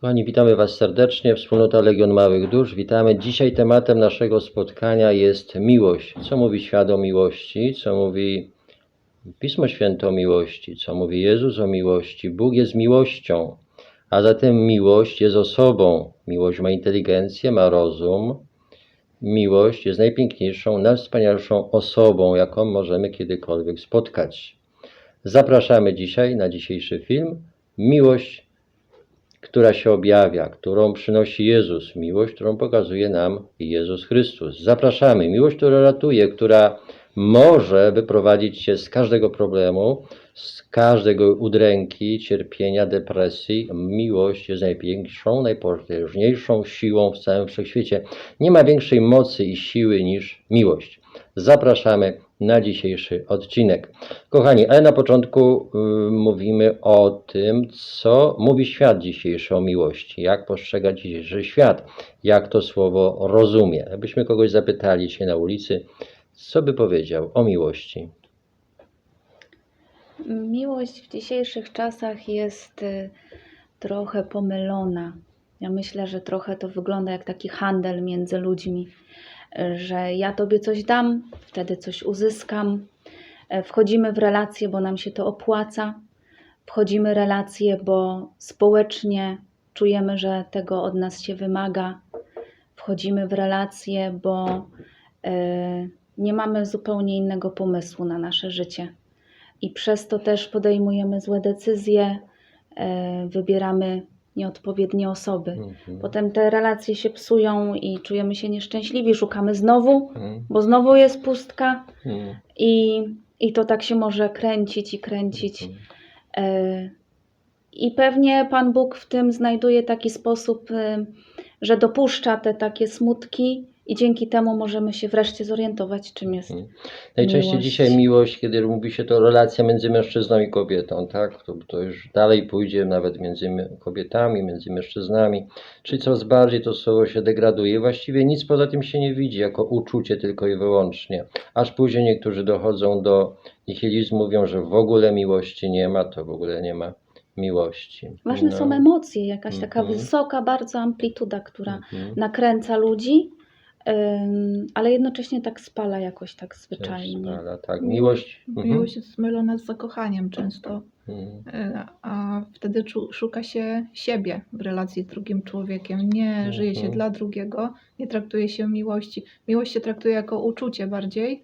Kochani, witamy Was serdecznie, wspólnota Legion Małych Dusz. Witamy. Dzisiaj tematem naszego spotkania jest miłość. Co mówi świat o miłości? Co mówi Pismo Święte o miłości? Co mówi Jezus o miłości? Bóg jest miłością, a zatem miłość jest osobą. Miłość ma inteligencję, ma rozum. Miłość jest najpiękniejszą, najwspanialszą osobą, jaką możemy kiedykolwiek spotkać. Zapraszamy dzisiaj na dzisiejszy film. Miłość która się objawia, którą przynosi Jezus, miłość, którą pokazuje nam Jezus Chrystus. Zapraszamy, miłość, która ratuje, która może wyprowadzić się z każdego problemu, z każdego udręki, cierpienia, depresji. Miłość jest największą, najpotężniejszą siłą w całym wszechświecie. Nie ma większej mocy i siły niż miłość. Zapraszamy na dzisiejszy odcinek. Kochani, ale na początku y, mówimy o tym, co mówi świat dzisiejszy o miłości, jak postrzega dzisiejszy świat, jak to słowo rozumie. Jakbyśmy kogoś zapytali się na ulicy, co by powiedział o miłości? Miłość w dzisiejszych czasach jest y, trochę pomylona. Ja myślę, że trochę to wygląda jak taki handel między ludźmi, że ja tobie coś dam, wtedy coś uzyskam. E, Wchodzimy w relacje, bo nam się to opłaca. Wchodzimy w relacje, bo społecznie czujemy, że tego od nas się wymaga. Wchodzimy w relacje, bo y, nie mamy zupełnie innego pomysłu na nasze życie i przez to też podejmujemy złe decyzje, e, wybieramy nieodpowiednie osoby. Mhm. Potem te relacje się psują i czujemy się nieszczęśliwi, szukamy znowu, Mhm. bo znowu jest pustka Mhm. i, i to tak się może kręcić i kręcić. Mhm. E, I pewnie Pan Bóg w tym znajduje taki sposób, e, że dopuszcza te takie smutki i dzięki temu możemy się wreszcie zorientować, czym jest Mhm. Najczęściej miłość. dzisiaj miłość, kiedy mówi się to relacja między mężczyzną i kobietą, tak? To, to już dalej pójdzie nawet między kobietami, między mężczyznami. Czyli coraz bardziej to słowo się degraduje. Właściwie nic poza tym się nie widzi jako uczucie tylko i wyłącznie. Aż później niektórzy dochodzą do nihilizmu, mówią, że w ogóle miłości nie ma, to w ogóle nie ma miłości. Ważne No. są emocje, jakaś taka Mhm. wysoka bardzo amplituda, która Mhm. nakręca ludzi, ale jednocześnie tak spala jakoś tak zwyczajnie. Spala, tak. Miłość. Mhm. Miłość jest mylona z zakochaniem często, Mhm. e, a wtedy szuka się siebie w relacji z drugim człowiekiem. Nie żyje się Mhm. dla drugiego, nie traktuje się miłości. Miłość się traktuje jako uczucie bardziej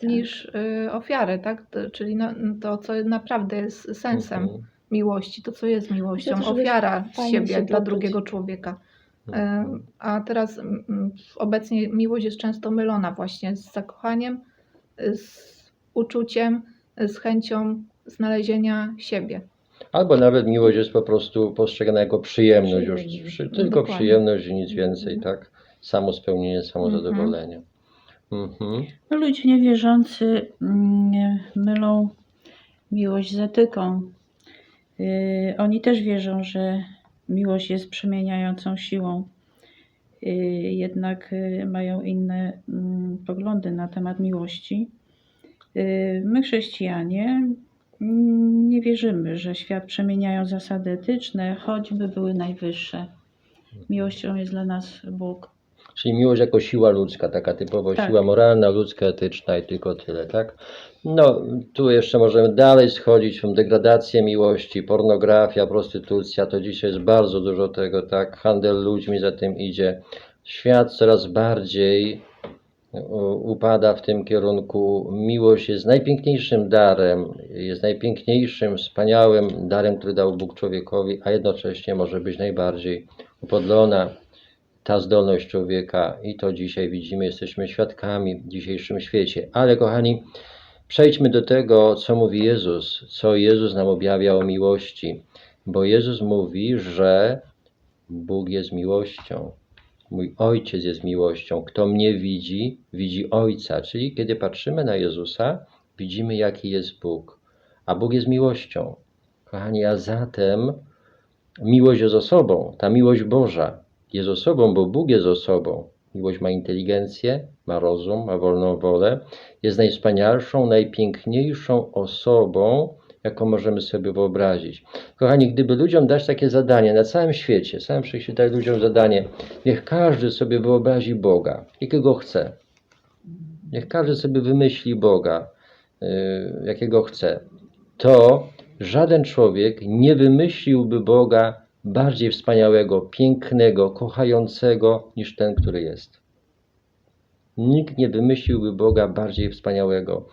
Tak. niż y, ofiarę, tak? Czyli na, to, co naprawdę jest sensem Mhm. miłości, to, co jest miłością. Ofiara fajnie siebie dla drugiego człowieka. Mhm. A teraz mm, mm, obecnie miłość jest często mylona właśnie z zakochaniem, y, z uczuciem, y, z chęcią znalezienia siebie. Albo nawet miłość jest po prostu postrzegana jako przyjemność, już przy, No tylko dokładnie. przyjemność i nic więcej, tak? Samo spełnienie, samo Mhm. zadowolenie. Mhm. No, ludzie niewierzący mm, mylą miłość z etyką. Yy, oni też wierzą, że miłość jest przemieniającą siłą. Yy, jednak yy, mają inne mm, poglądy na temat miłości. Yy, my, chrześcijanie, mm, nie wierzymy, że świat przemieniają zasady etyczne, choćby były najwyższe. Miłością jest dla nas Bóg. Czyli miłość jako siła ludzka, taka typowo Tak. siła moralna, ludzka, etyczna i tylko tyle, tak? No, tu jeszcze możemy dalej schodzić w degradację miłości, pornografia, prostytucja, to dzisiaj jest bardzo dużo tego, tak? Handel ludźmi za tym idzie. Świat coraz bardziej u- upada w tym kierunku. Miłość jest najpiękniejszym darem, jest najpiękniejszym, wspaniałym darem, który dał Bóg człowiekowi, a jednocześnie może być najbardziej upodlona ta zdolność człowieka i to dzisiaj widzimy, jesteśmy świadkami w dzisiejszym świecie. Ale kochani, przejdźmy do tego, co mówi Jezus, co Jezus nam objawia o miłości, bo Jezus mówi, że Bóg jest miłością. Mój Ojciec jest miłością. Kto mnie widzi, widzi Ojca. Czyli kiedy patrzymy na Jezusa, widzimy, jaki jest Bóg. A Bóg jest miłością. Kochani, a zatem miłość jest osobą, ta miłość Boża jest osobą, bo Bóg jest osobą. Miłość ma inteligencję, ma rozum, ma wolną wolę, jest najwspanialszą, najpiękniejszą osobą, jaką możemy sobie wyobrazić. Kochani, gdyby ludziom dać takie zadanie na całym świecie, całym wszechświecie dać ludziom zadanie, niech każdy sobie wyobrazi Boga, jakiego chce. Niech każdy sobie wymyśli Boga, yy, jakiego chce. To żaden człowiek nie wymyśliłby Boga bardziej wspaniałego, pięknego, kochającego niż ten, który jest. Nikt nie wymyśliłby Boga bardziej wspaniałego,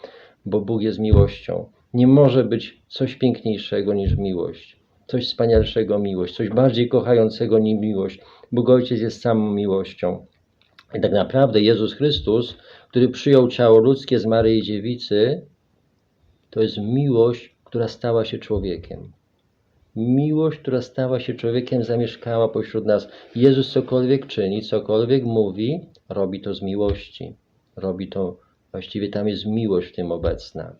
bo Bóg jest miłością. Nie może być coś piękniejszego niż miłość, coś wspanialszego miłość, coś bardziej kochającego niż miłość. Bóg Ojciec jest samą miłością. I tak naprawdę Jezus Chrystus, który przyjął ciało ludzkie z Maryi Dziewicy, to jest miłość, która stała się człowiekiem. Miłość, która stała się człowiekiem, zamieszkała pośród nas. Jezus cokolwiek czyni, cokolwiek mówi, robi to z miłości. Robi to, właściwie tam jest miłość w tym obecna.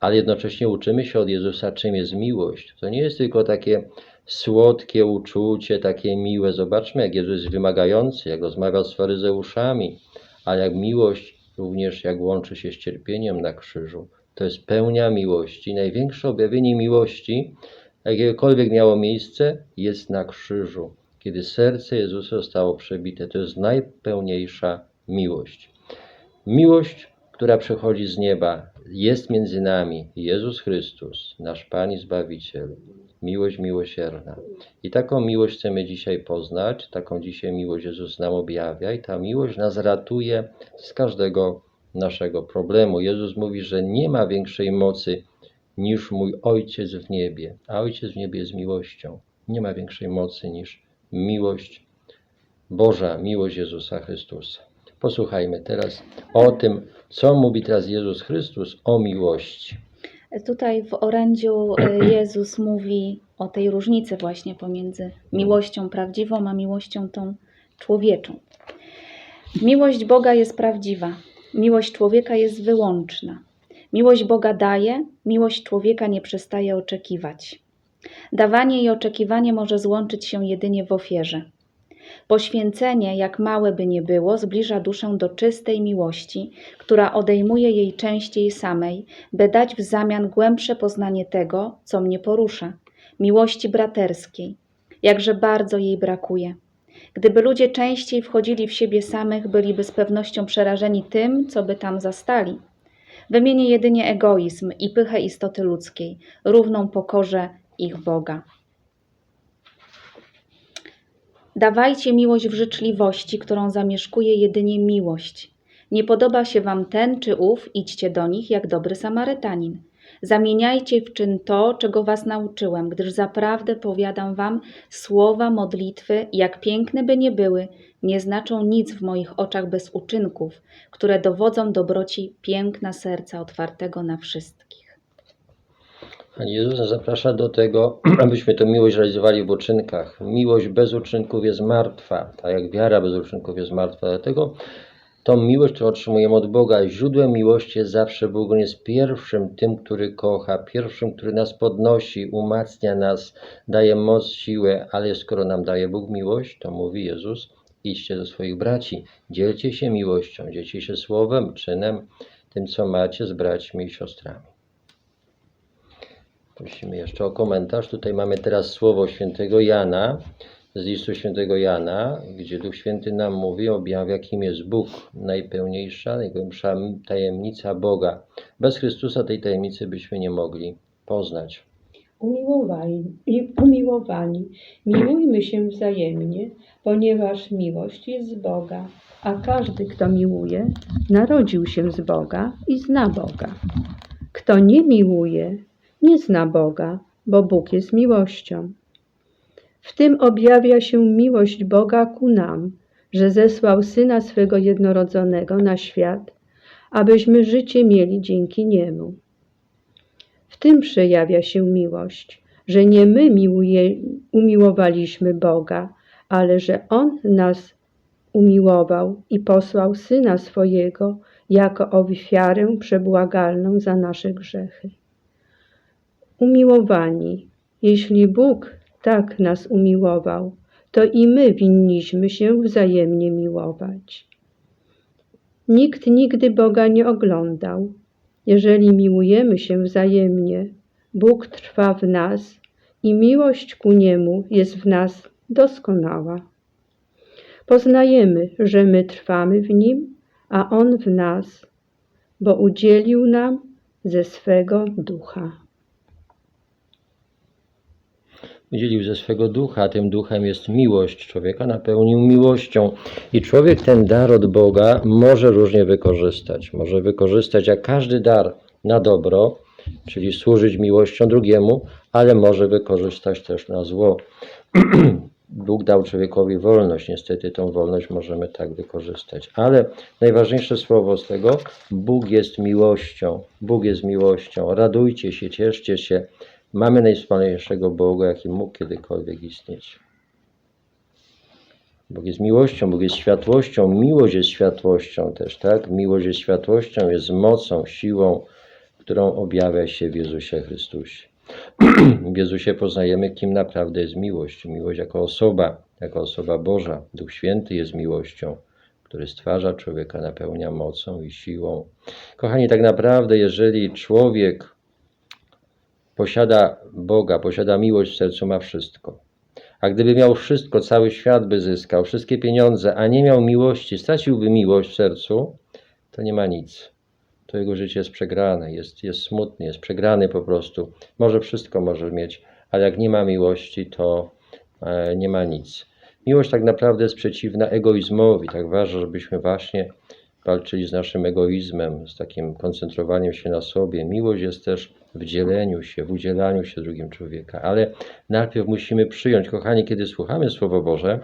Ale jednocześnie uczymy się od Jezusa, czym jest miłość. To nie jest tylko takie słodkie uczucie, takie miłe. Zobaczmy, jak Jezus jest wymagający, jak rozmawia z faryzeuszami, a jak miłość również jak łączy się z cierpieniem na krzyżu. To jest pełnia miłości. Największe objawienie miłości, jakiekolwiek miało miejsce, jest na krzyżu, kiedy serce Jezusa zostało przebite. To jest najpełniejsza miłość. Miłość, która przychodzi z nieba, jest między nami Jezus Chrystus, nasz Pan i Zbawiciel. Miłość miłosierna. I taką miłość chcemy dzisiaj poznać, taką dzisiaj miłość Jezus nam objawia i ta miłość nas ratuje z każdego naszego problemu. Jezus mówi, że nie ma większej mocy niż mój Ojciec w niebie, a Ojciec w niebie jest miłością. Nie ma większej mocy niż miłość Boża, miłość Jezusa Chrystusa. Posłuchajmy teraz o tym, co mówi teraz Jezus Chrystus o miłości. Tutaj w orędziu e, Jezus mówi o tej różnicy właśnie pomiędzy miłością prawdziwą a miłością tą człowieczą. Miłość Boga jest prawdziwa, miłość człowieka jest wyłączna. Miłość Boga daje, miłość człowieka nie przestaje oczekiwać. Dawanie i oczekiwanie może złączyć się jedynie w ofierze. Poświęcenie, jak małe by nie było, zbliża duszę do czystej miłości, która odejmuje jej częściej samej, by dać w zamian głębsze poznanie tego, co mnie porusza miłości braterskiej. Jakże bardzo jej brakuje. Gdyby ludzie częściej wchodzili w siebie samych, byliby z pewnością przerażeni tym, co by tam zastali. Wymienię jedynie egoizm i pychę istoty ludzkiej, równą pokorze ich Boga. Dawajcie miłość w życzliwości, którą zamieszkuje jedynie miłość. Nie podoba się wam ten czy ów, idźcie do nich jak dobry Samarytanin. Zamieniajcie w czyn to, czego was nauczyłem, gdyż zaprawdę powiadam wam, słowa modlitwy, jak piękne by nie były, nie znaczą nic w moich oczach bez uczynków, które dowodzą dobroci piękna serca otwartego na wszystkich. Jezus zaprasza do tego, abyśmy tę miłość realizowali w uczynkach. Miłość bez uczynków jest martwa, tak jak wiara bez uczynków jest martwa. Dlatego tą miłość, którą otrzymujemy od Boga, źródłem miłości jest zawsze Bóg. On jest pierwszym tym, który kocha, pierwszym, który nas podnosi, umacnia nas, daje moc, siłę, ale skoro nam daje Bóg miłość, to mówi Jezus, idźcie do swoich braci, dzielcie się miłością, dzielcie się słowem, czynem, tym co macie z braćmi i siostrami. Prosimy jeszcze o komentarz. Tutaj mamy teraz słowo świętego Jana, z listu świętego Jana, gdzie Duch Święty nam mówi, objawia, kim jest Bóg, najpełniejsza, najgłębsza tajemnica Boga. Bez Chrystusa tej tajemnicy byśmy nie mogli poznać. Umiłowani, umiłowani, miłujmy się wzajemnie, ponieważ miłość jest z Boga, a każdy, kto miłuje, narodził się z Boga i zna Boga. Kto nie miłuje, nie zna Boga, bo Bóg jest miłością. W tym objawia się miłość Boga ku nam, że zesłał Syna swego jednorodzonego na świat, abyśmy życie mieli dzięki Niemu. W tym przejawia się miłość, że nie my miłuje, umiłowaliśmy Boga, ale że On nas umiłował i posłał Syna swojego jako ofiarę przebłagalną za nasze grzechy. Umiłowani, jeśli Bóg tak nas umiłował, to i my winniśmy się wzajemnie miłować. Nikt nigdy Boga nie oglądał. Jeżeli miłujemy się wzajemnie, Bóg trwa w nas i miłość ku Niemu jest w nas doskonała. Poznajemy, że my trwamy w Nim, a On w nas, bo udzielił nam ze swego ducha. Udzielił ze swego ducha, tym duchem jest miłość. Człowieka napełnił miłością i człowiek ten dar od Boga może różnie wykorzystać. Może wykorzystać jak każdy dar na dobro, czyli służyć miłością drugiemu, ale może wykorzystać też na zło. Bóg dał człowiekowi wolność, niestety tą wolność możemy tak wykorzystać. Ale najważniejsze słowo z tego, Bóg jest miłością. Bóg jest miłością. Radujcie się, cieszcie się. Mamy najwspanialszego Boga, jaki mógł kiedykolwiek istnieć. Bóg jest miłością, Bóg jest światłością, miłość jest światłością też, tak? Miłość jest światłością, jest mocą, siłą, którą objawia się w Jezusie Chrystusie. W Jezusie poznajemy, kim naprawdę jest miłość. Miłość jako osoba, jako osoba Boża. Duch Święty jest miłością, który stwarza człowieka, napełnia mocą i siłą. Kochani, tak naprawdę, jeżeli człowiek posiada Boga, posiada miłość w sercu, ma wszystko. A gdyby miał wszystko, cały świat by zyskał, wszystkie pieniądze, a nie miał miłości, straciłby miłość w sercu, to nie ma nic. To jego życie jest przegrane, jest, jest smutny, jest przegrany po prostu. Może wszystko może mieć, ale jak nie ma miłości, to e, nie ma nic. Miłość tak naprawdę jest przeciwna egoizmowi. Tak ważne, żebyśmy właśnie walczyli z naszym egoizmem, z takim koncentrowaniem się na sobie. Miłość jest też w dzieleniu się, w udzielaniu się drugim człowieka, ale najpierw musimy przyjąć, kochani, kiedy słuchamy Słowo Boże,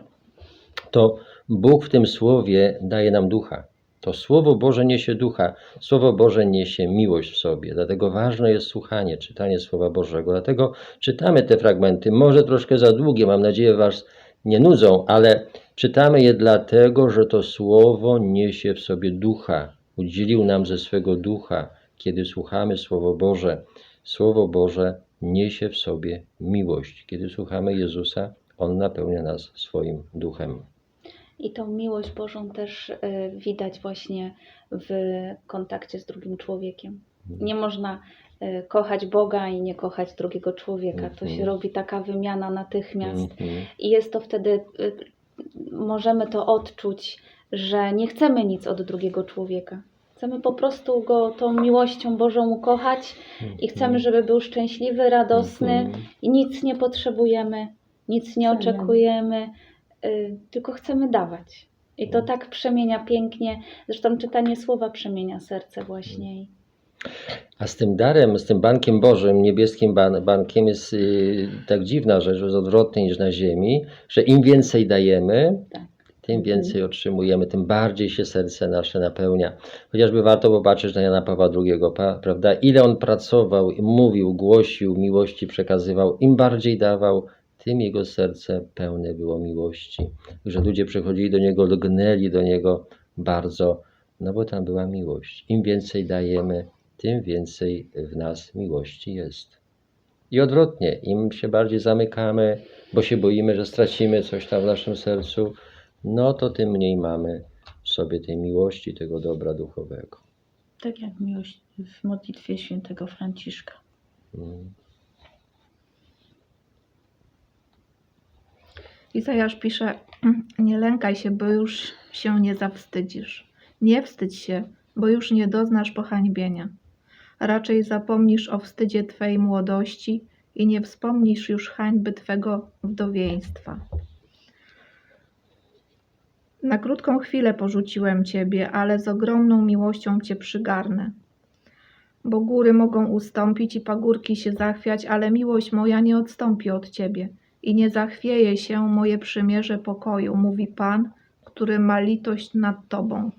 to Bóg w tym Słowie daje nam ducha. To Słowo Boże niesie ducha, Słowo Boże niesie miłość w sobie. Dlatego ważne jest słuchanie, czytanie Słowa Bożego. Dlatego czytamy te fragmenty, może troszkę za długie, mam nadzieję, Was nie nudzą, ale czytamy je dlatego, że to Słowo niesie w sobie ducha. Udzielił nam ze swego ducha, kiedy słuchamy Słowo Boże. Słowo Boże niesie w sobie miłość. Kiedy słuchamy Jezusa, On napełnia nas swoim duchem. I tą miłość Bożą też y, widać właśnie w kontakcie z drugim człowiekiem. Nie można y, kochać Boga i nie kochać drugiego człowieka. To się Mhm. robi taka wymiana natychmiast. Mhm. I jest to wtedy, y, możemy to odczuć, że nie chcemy nic od drugiego człowieka. Chcemy po prostu go tą miłością Bożą ukochać i chcemy, żeby był szczęśliwy, radosny Mhm. i nic nie potrzebujemy, nic nie oczekujemy, y, tylko chcemy dawać. I to Mhm. tak przemienia pięknie. Zresztą czytanie słowa przemienia serce właśnie. A z tym darem, z tym bankiem Bożym, niebieskim ban, bankiem jest y, tak dziwna rzecz, że jest odwrotnie niż na ziemi, że im więcej dajemy, Tak. Tym więcej otrzymujemy, tym bardziej się serce nasze napełnia. Chociażby warto popatrzeć na Jana Pawła II, prawda? Ile on pracował, mówił, głosił, miłości przekazywał, im bardziej dawał, tym jego serce pełne było miłości. Że ludzie przychodzili do niego, lgnęli do niego bardzo, no bo tam była miłość. Im więcej dajemy, tym więcej w nas miłości jest. I odwrotnie, im się bardziej zamykamy, bo się boimy, że stracimy coś tam w naszym sercu, no to tym mniej mamy w sobie tej miłości, tego dobra duchowego. Tak jak miłość w modlitwie świętego Franciszka. Mm. Izajasz pisze: Nie lękaj się, bo już się nie zawstydzisz. Nie wstydź się, bo już nie doznasz pohańbienia. Raczej zapomnisz o wstydzie Twej młodości i nie wspomnisz już hańby Twego wdowieństwa. Na krótką chwilę porzuciłem Ciebie, ale z ogromną miłością Cię przygarnę. Bo góry mogą ustąpić i pagórki się zachwiać, ale miłość moja nie odstąpi od Ciebie i nie zachwieje się moje przymierze pokoju, mówi Pan, który ma litość nad Tobą.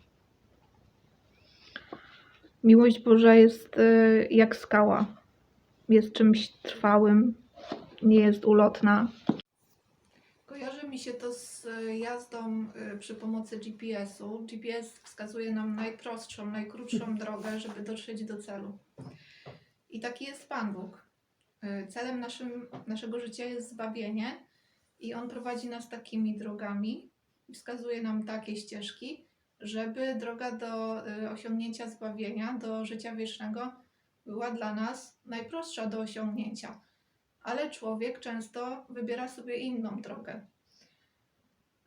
Miłość Boża jest y, jak skała. Jest czymś trwałym, nie jest ulotna. Kojarzy mi się to z y, jazdą y, przy pomocy GPS-u. GPS wskazuje nam najprostszą, najkrótszą drogę, żeby dotrzeć do celu. I taki jest Pan Bóg. Y, Celem naszym, naszego życia jest zbawienie i On prowadzi nas takimi drogami wskazuje nam takie ścieżki, żeby droga do osiągnięcia zbawienia, do życia wiecznego była dla nas najprostsza do osiągnięcia, ale człowiek często wybiera sobie inną drogę.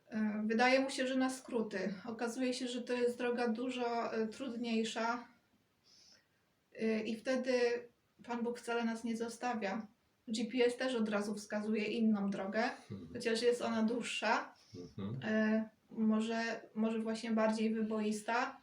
E, Wydaje mu się, że na skróty. Okazuje się, że to jest droga dużo e, trudniejsza e, i wtedy Pan Bóg wcale nas nie zostawia. GPS też od razu wskazuje inną drogę, chociaż jest ona dłuższa, Mhm. może, może właśnie bardziej wyboista,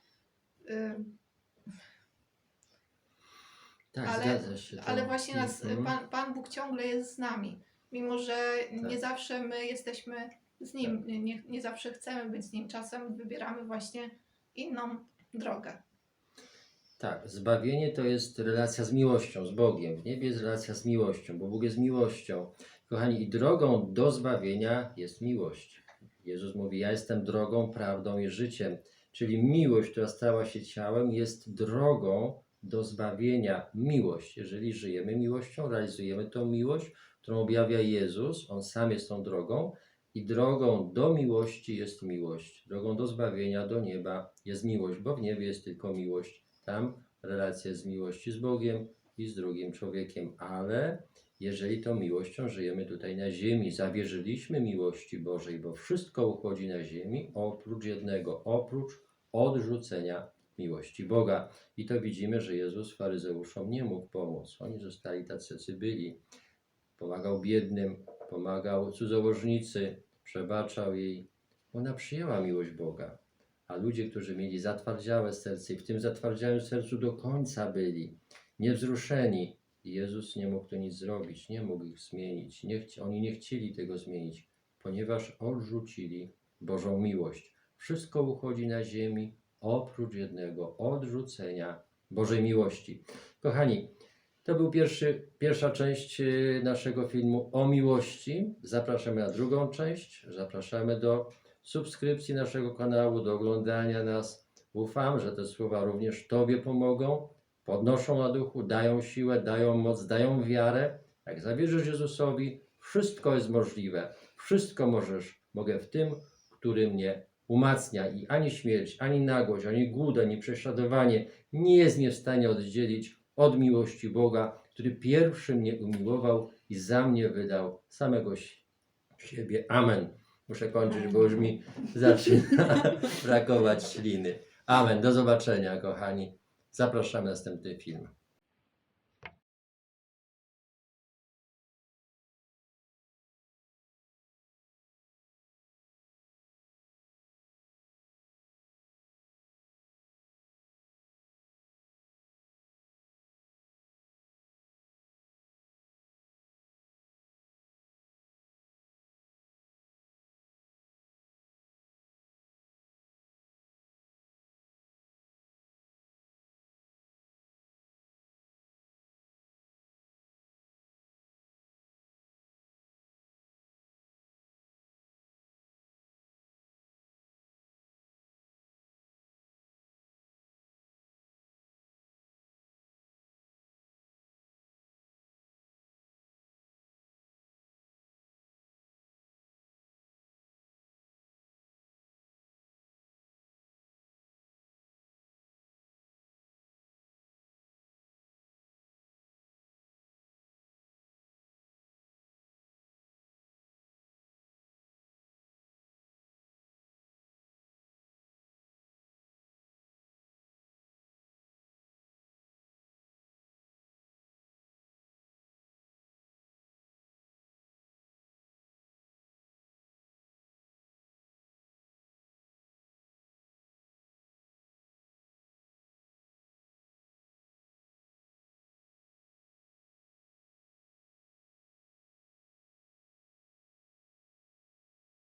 Tak, Ale- zgadza się. to- ale właśnie nas, Mhm. Pan, Pan Bóg ciągle jest z nami, mimo że nie Tak. zawsze my jesteśmy z Nim, nie, nie zawsze chcemy być z Nim, czasem wybieramy właśnie inną drogę. Tak, zbawienie to jest relacja z miłością, z Bogiem. W niebie jest relacja z miłością, bo Bóg jest miłością. Kochani, i drogą do zbawienia jest miłość. Jezus mówi: Ja jestem drogą, prawdą i życiem. Czyli miłość, która stała się ciałem, jest drogą do zbawienia. Miłość. Jeżeli żyjemy miłością, realizujemy tą miłość, którą objawia Jezus, On sam jest tą drogą. I drogą do miłości jest miłość. Drogą do zbawienia, do nieba jest miłość, bo w niebie jest tylko miłość. Tam relacja z miłości z Bogiem i z drugim człowiekiem. Ale jeżeli tą miłością żyjemy tutaj na ziemi, zawierzyliśmy miłości Bożej, bo wszystko uchodzi na ziemi oprócz jednego, oprócz odrzucenia miłości Boga. I to widzimy, że Jezus faryzeuszom nie mógł pomóc. Oni zostali tacy, jacy byli. Pomagał biednym, pomagał cudzołożnicy, przebaczał jej. Ona przyjęła miłość Boga. A ludzie, którzy mieli zatwardziałe serce i w tym zatwardziałym sercu do końca byli, niewzruszeni, Jezus nie mógł tu nic zrobić, nie mógł ich zmienić. Nie oni nie chcieli tego zmienić, ponieważ odrzucili Bożą miłość. Wszystko uchodzi na ziemi oprócz jednego odrzucenia Bożej miłości. Kochani, to był pierwszy, pierwsza część y, naszego filmu o miłości. Zapraszamy na drugą część. Zapraszamy do subskrypcji naszego kanału, do oglądania nas. Ufam, że te słowa również Tobie pomogą, podnoszą na duchu, dają siłę, dają moc, dają wiarę. Jak zawierzysz Jezusowi, wszystko jest możliwe. Wszystko możesz, mogę w tym, który mnie umacnia i ani śmierć, ani nagłość, ani głód, ani prześladowanie nie jest mnie w stanie oddzielić od miłości Boga, który pierwszy mnie umiłował i za mnie wydał samego si- siebie. Amen. Muszę kończyć, bo już mi zaczyna brakować śliny. Amen. Do zobaczenia, kochani. Zapraszamy na następny film.